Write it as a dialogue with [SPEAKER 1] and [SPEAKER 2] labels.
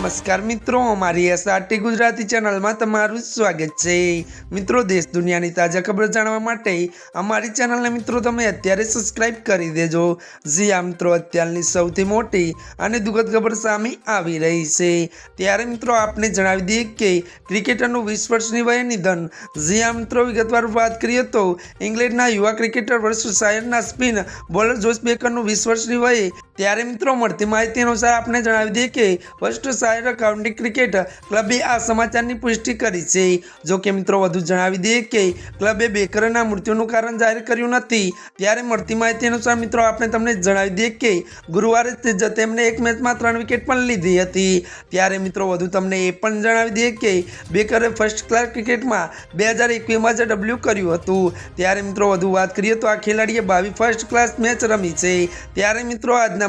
[SPEAKER 1] નમસ્કાર મિત્રો, અમારી એસઆરટી ગુજરાતી ચેનલમાં તમારું સ્વાગત છે. મિત્રો, દેશ દુનિયાની તાજા ખબર જાણવા માટે અમારી ચેનલને મિત્રો તમે અત્યારે સબસ્ક્રાઇબ કરી દેજો. જી આ મિત્રો, અત્યારની સૌથી મોટી અને દુઃખદ ખબર સામે આવી રહી છે. ત્યારે મિત્રો, આપને જણાવી દઈએ કે ક્રિકેટરનું વીસ વર્ષની વયે નિધન. જી આ મિત્રો, વિગતવાર વાત કરીએ તો, ઇંગ્લેન્ડના યુવા ક્રિકેટર વર્ષ શાયરના સ્પિન બોલર જોસ બેકરનું વીસ વર્ષની વયે ત્યારે મિત્રો, મળતી માહિતી અનુસાર આપને જણાવી દઈએ કે ફર્સ્ટ શાયર કાઉન્ટી ક્રિકેટ ક્લબે આ સમાચારની પુષ્ટિ કરી છે. જો કે મિત્રો, વધુ જણાવી દઈએ કે ક્લબે બેકરના મૃત્યુનું કારણ જાહેર કર્યું નથી. ત્યારે મળતી માહિતી અનુસાર મિત્રો આપણે તમને જણાવી દઈએ કે ગુરુવારે જ તેમને એક મેચમાં ત્રણ વિકેટ પણ લીધી હતી. ત્યારે મિત્રો, વધુ તમને એ પણ જણાવી દઈએ કે બેકરે ફર્સ્ટ ક્લાસ ક્રિકેટમાં બે હજાર એકવીસમાં જ ડબલ્યુ કર્યું હતું. ત્યારે મિત્રો, વધુ વાત કરીએ તો આ ખેલાડીએ બાવી ફર્સ્ટ ક્લાસ મેચ રમી છે. ત્યારે મિત્રો, આજના